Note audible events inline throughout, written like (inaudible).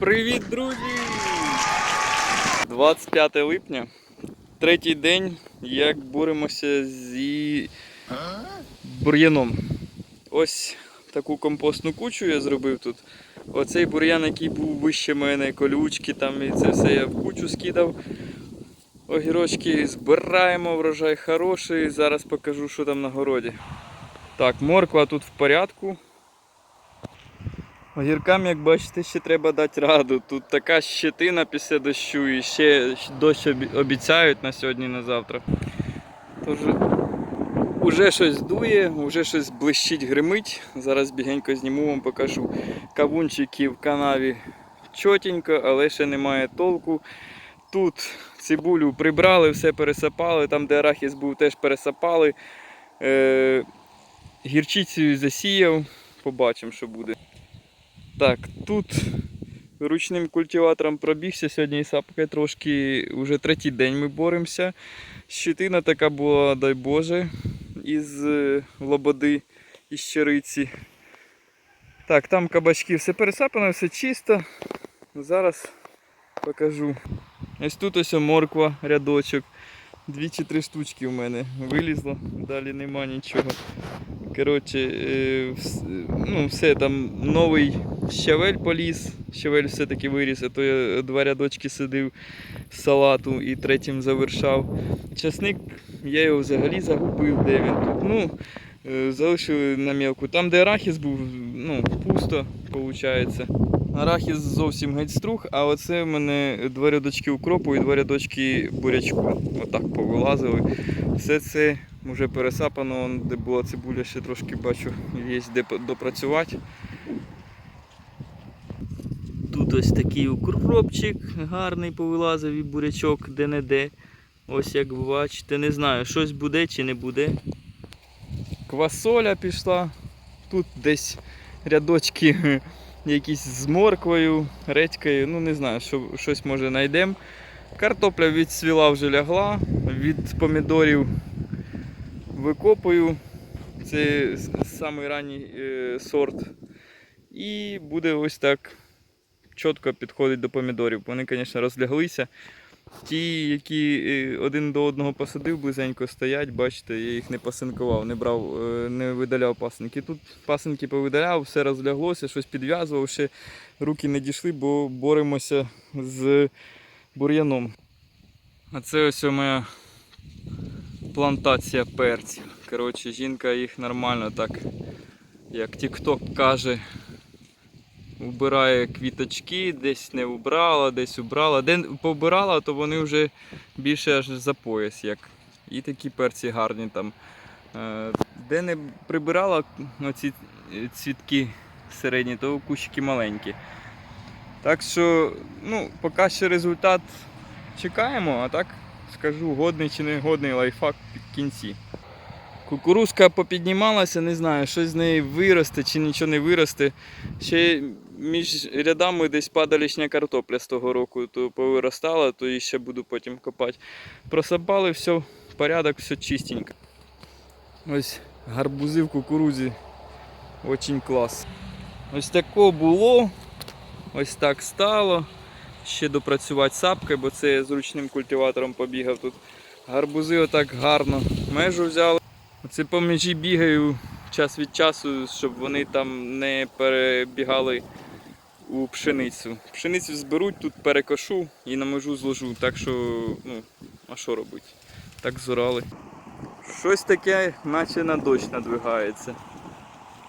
Привіт, друзі! 25 липня, третій день, як боремося зі бур'яном. Ось таку компостну кучу я зробив тут. Оцей бур'ян, який був вище мене, колючки там і це все я в кучу скидав. Огірочки збираємо, врожай хороший. Зараз покажу, що там на городі. Так, морква тут в порядку. Огіркам, як бачите, ще треба дати раду. Тут така щетина після дощу і ще дощ обіцяють на сьогодні на завтра. Тож уже щось дує, уже щось блищить, гримить. Зараз бігенько зніму вам покажу. Кавунчики в канаві чотенько, але ще немає толку. Тут цибулю прибрали, все пересапали, там де арахіс був, теж пересапали. Е, гірчицею засіяв, побачимо, що буде. Так, тут ручним культиватором пробігся сьогодні і сапкою трошки. Уже третій день ми боремося. Щитина така була, дай Боже, із е, лободи із щириці. Так, там кабачки все пересапано, все чисто. Зараз покажу. Ось тут ось морква, рядочок. Дві чи три штучки у мене вилізло, далі нема нічого. Коротше, е, ну, все там новий щавель поліз. Щавель все-таки виріс, а то я два рядочки сидив з салату і третім завершав. Часник я його взагалі загубив, де він тут. Ну, е, залишили на мілку. Там, де арахіс був, ну, пусто, виходить. Арахіс зовсім геть струх, а оце в мене два рядочки укропу і два рядочки бурячку. Отак повилазили. Все це вже пересапано, де була цибуля, ще трошки бачу, є де допрацювати. Тут ось такий укропчик гарний повилазив і бурячок де-не-де. Ось як бачите, не знаю, щось буде чи не буде. Квасоля пішла. Тут десь рядочки (laughs) якісь з морквою, редькою, ну не знаю, що, щось може знайдемо. Картопля відсвіла вже лягла, від помідорів викопую. Це самий ранній е, сорт. І буде ось так чітко підходить до помідорів. Вони, звісно, розляглися. Ті, які е, один до одного посадив, близенько стоять, бачите, я їх не пасинкував, не брав, е, не видаляв пасинки. Тут пасинки повидаляв, все розляглося, щось підв'язував, ще руки не дійшли, бо боремося з бур'яном. А це ось моя плантація перців. Коротше, жінка їх нормально так, як TikTok каже, вбирає квіточки, десь не вбрала, десь убрала. Де побирала, то вони вже більше аж за пояс. як. І такі перці гарні там. Е, Де не прибирала оці цвітки середні, то кущики маленькі. Так що, ну, поки ще результат чекаємо, а так скажу, годний чи не годний лайфхак в кінці. Кукурузка попіднімалася, не знаю, щось з неї виросте чи нічого не виросте. Ще між рядами десь падалішня картопля з того року, то повиростала, то її ще буду потім копати. Просапали, все, порядок, все чистенько. Ось гарбузи в кукурузі. Очень клас. Ось тако було. Ось так стало. Ще допрацювати сапкою, бо це я з ручним культиватором побігав тут. Гарбузи отак гарно межу взяли. Оце по межі бігаю час від часу, щоб вони там не перебігали у пшеницю. Пшеницю зберуть, тут перекошу і на межу зложу. Так що, ну, а що робити? Так зорали. Щось таке, наче на дощ надвигається.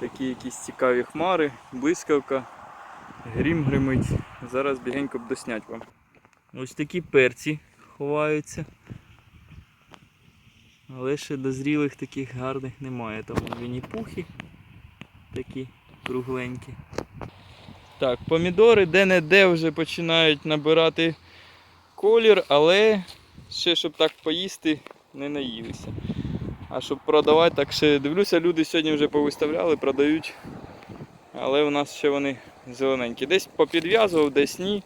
Такі якісь цікаві хмари, блискавка, грім гримить. Зараз бігенько б доснять вам. Ось такі перці ховаються. Але ще дозрілих таких гарних немає. Там вінні-пухи такі кругленькі. Так, помідори де-не-де вже починають набирати колір, але ще щоб так поїсти, не наїлися. А щоб продавати, так ще дивлюся, люди сьогодні вже повиставляли, продають. Але у нас ще вони зелененькі. Десь попідв'язував, десь ні.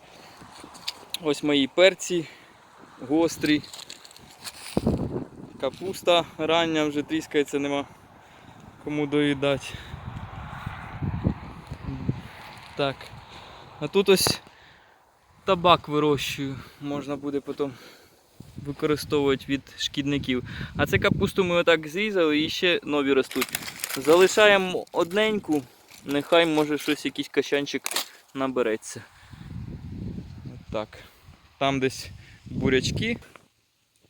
Ось мої перці гострі. Капуста рання вже тріскається, нема кому доїдати. Так. А тут ось табак вирощую. Можна буде потім використовувати від шкідників. А це капусту ми отак зрізали і ще нові ростуть. Залишаємо одненьку, нехай може щось якийсь качанчик набереться. Так. Там десь бурячки.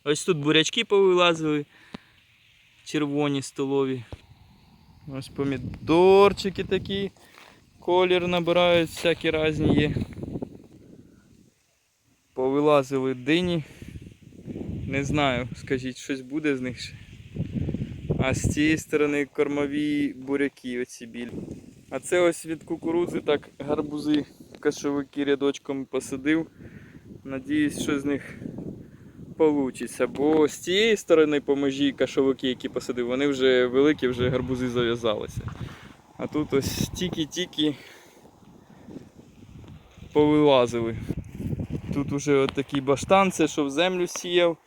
Ось тут бурячки повилазили. Червоні столові. Ось помідорчики такі. Колір набирають, всякі різні є. Повилазили дині. Не знаю, скажіть, щось буде з них ще. А з цієї сторони кормові буряки оці білі. А це ось від кукурудзи так гарбузи кашовики рядочком посадив. Надіюсь, що з них вийде. Бо з цієї сторони по межі кашовики, які посадив, вони вже великі, вже гарбузи зав'язалися. А тут ось тільки-тільки повилазили. Тут уже от баштан, це що в землю сіяв.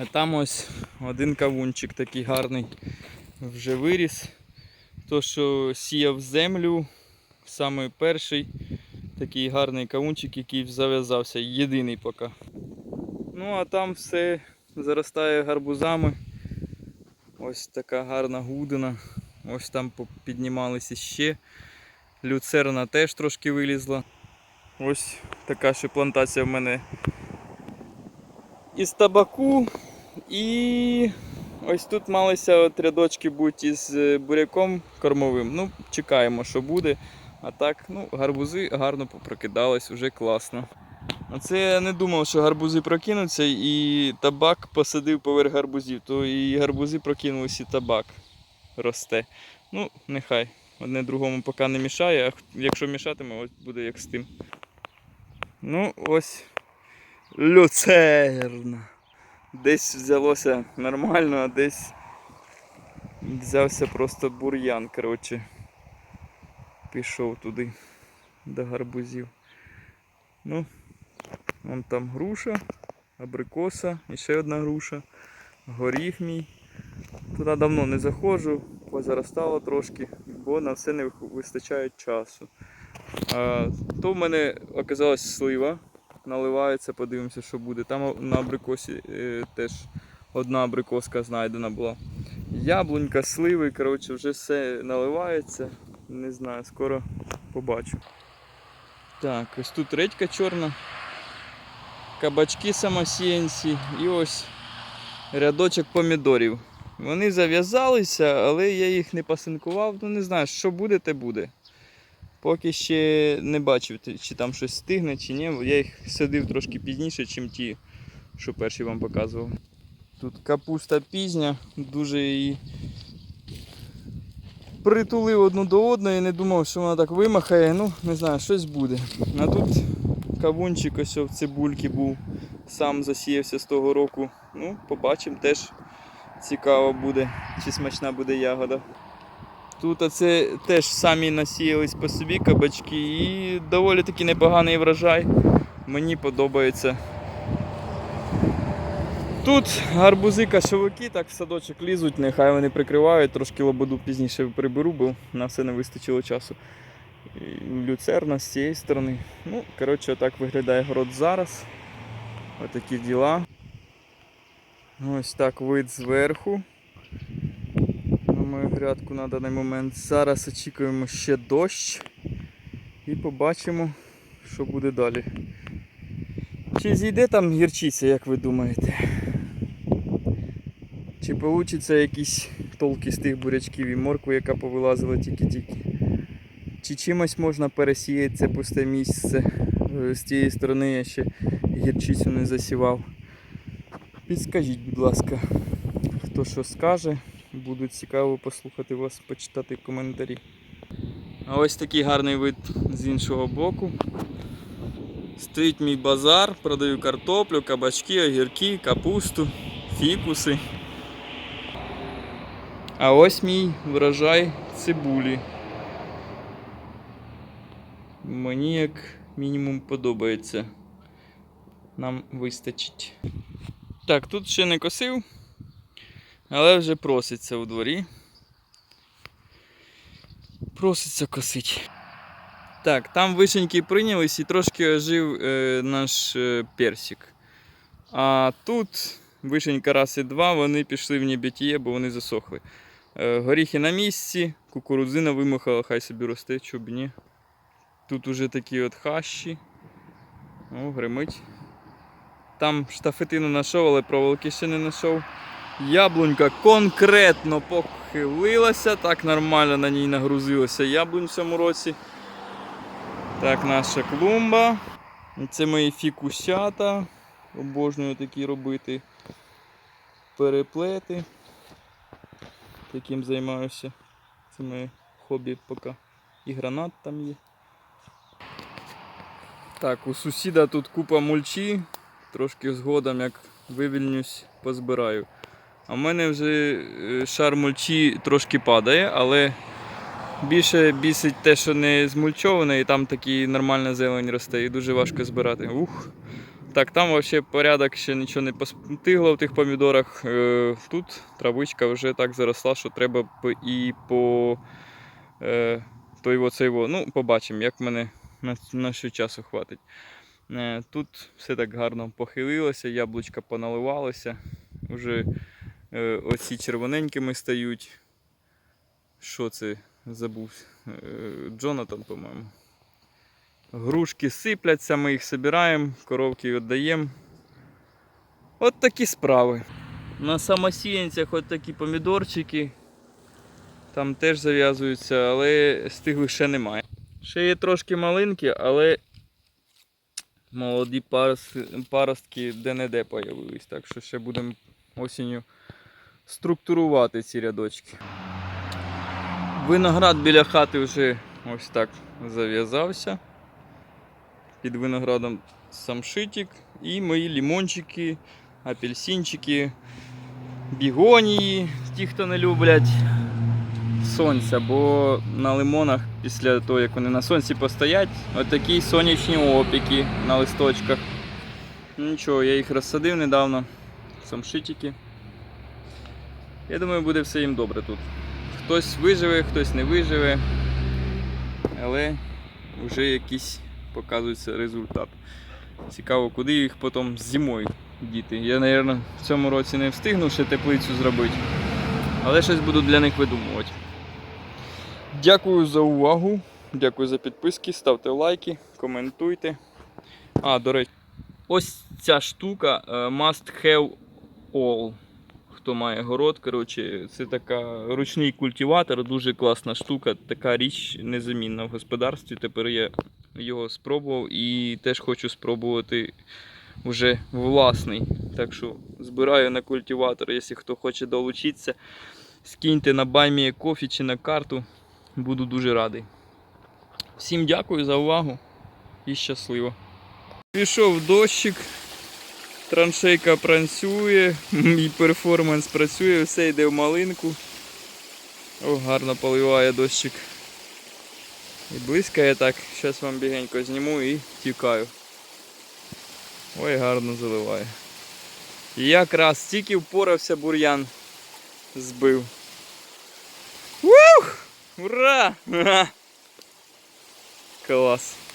А там ось один кавунчик такий гарний вже виріс. То, що сіяв землю, саме перший такий гарний кавунчик, який зав'язався, єдиний поки. Ну а там все заростає гарбузами. Ось така гарна гудина. Ось там піднімалися ще. Люцерна теж трошки вилізла. Ось така ще плантація в мене із табаку. І ось тут малися от рядочки бути із е, буряком кормовим. Ну, чекаємо, що буде. А так, ну, гарбузи гарно попрокидались, вже класно. Оце я не думав, що гарбузи прокинуться і табак посадив поверх гарбузів, то і гарбузи прокинулись, і табак росте. Ну, нехай. Одне другому поки не мішає, а якщо мішатиме, ось буде як з тим. Ну, ось люцерна. Десь взялося нормально, а десь взявся просто бур'ян, коротше. Пішов туди до гарбузів. Ну, вон там груша, абрикоса, і ще одна груша, горіх мій. Туди давно не заходжу, позаростало трошки, бо на все не вистачає часу. А, то в мене оказалась слива, наливається, подивимося, що буде. Там на абрикосі е, теж одна абрикоска знайдена була. Яблунька, сливи, коротше, вже все наливається. Не знаю, скоро побачу. Так, ось тут редька чорна, кабачки самосіянці і ось рядочок помідорів. Вони зав'язалися, але я їх не пасинкував, ну не знаю, що буде, те буде. Поки ще не бачив, чи там щось стигне, чи ні. Я їх садив трошки пізніше, ніж ті, що перші вам показував. Тут капуста пізня, дуже її притулив одну до одної, не думав, що вона так вимахає. Ну, не знаю, щось буде. А тут кавунчик ось в цибульки був, сам засіявся з того року. Ну, побачимо теж. Цікаво буде, чи смачна буде ягода. Тут оце теж самі насіялись по собі кабачки і доволі таки непоганий врожай. Мені подобається. Тут гарбузи кашовики, так в садочок лізуть, нехай вони прикривають, трошки лободу пізніше приберу, бо на все не вистачило часу. Люцерна з цієї сторони. Ну, коротше, отак виглядає город зараз. Отакі діла. Ось так вид зверху. На мою грядку на даний момент. Зараз очікуємо ще дощ і побачимо, що буде далі. Чи зійде там гірчиця, як ви думаєте? Чи вийде якісь толки з тих бурячків і моркви, яка повилазила тільки-тільки? Чи чимось можна пересіяти це пусте місце? Е, З тієї сторони я ще гірчицю не засівав. Підскажіть, будь ласка, хто що скаже. Буде цікаво послухати вас, почитати коментарі. А ось такий гарний вид з іншого боку. Стоїть мій базар, продаю картоплю, кабачки, огірки, капусту, фікуси. А ось мій врожай цибулі. Мені як мінімум подобається. Нам вистачить. Так, тут ще не косив, але вже проситься у дворі. Проситься косить. Так, там вишеньки прийнялись і трошки ожив е, наш е, персик. А тут вишенька раз і два, вони пішли в небітіє, бо вони засохли. Е, горіхи на місці, кукурудзина вимахала, хай собі росте, чоб ні. Тут уже такі от хащі. О, гримить. Там штафетину знайшов, але проволоки ще не знайшов. Яблунька конкретно похилилася, так нормально на ній нагрузилося яблунь в цьому році. Так, наша клумба. Це мої фікусята. Обожнюю такі робити. Переплети. Таким займаюся. Це моє хобі поки. І гранат там є. Так, у сусіда тут купа мульчі. Трошки згодом, як вивільнюсь, позбираю. А в мене вже е, шар мульчі трошки падає, але більше бісить те, що не змульчоване, і там такі нормальна зелень росте, і дуже важко збирати. Ух. Так, там взагалі порядок ще нічого не постигло в тих помідорах. Е, Тут травичка вже так заросла, що треба і по е, той оцей. Ну, побачимо, як мене на, на що часу хватить. Е, Тут все так гарно похилилося, яблучка поналивалося. Уже е, оці червоненькими стають. Що це? Забув. Е, Джонатан, по-моєму. Грушки сипляться, ми їх збираємо, коровки віддаємо. От такі справи. На самосіянцях от такі помідорчики. Там теж зав'язуються, але стиглих ще немає. Ще є трошки малинки, але молоді парос- паростки де-не-де появились. Так що ще будемо осінню структурувати ці рядочки. Виноград біля хати вже ось так зав'язався. Під виноградом самшитик і мої лімончики, апельсинчики, бігонії, ті, хто не люблять сонця, бо на лимонах після того, як вони на сонці постоять, отакі сонячні опіки на листочках. Ну, Нічого, я їх розсадив недавно. Самшитики. Я думаю, буде все їм добре тут. Хтось виживе, хтось не виживе, але вже якийсь показується результат. Цікаво, куди їх потім зимою діти. Я, мабуть, в цьому році не встигну ще теплицю зробити, але щось буду для них видумувати. Дякую за увагу, дякую за підписки, ставте лайки, коментуйте. А, до речі, ось ця штука е, must have all. Хто має город, коротше, це така ручний культиватор, дуже класна штука, така річ незамінна в господарстві. Тепер я його спробував і теж хочу спробувати вже власний. Так що збираю на культиватор, якщо хто хоче долучитися, скиньте на байміє кофі чи на карту. Буду дуже радий. Всім дякую за увагу і щасливо. Пішов дощик. Траншейка працює, мій перформанс працює, все йде в малинку. О, гарно поливає дощик. І блискає так. Зараз вам бігенько зніму і тікаю. Ой, гарно заливає. Якраз тільки впорався бур'ян збив. Ух! Ура! Класс! Клас!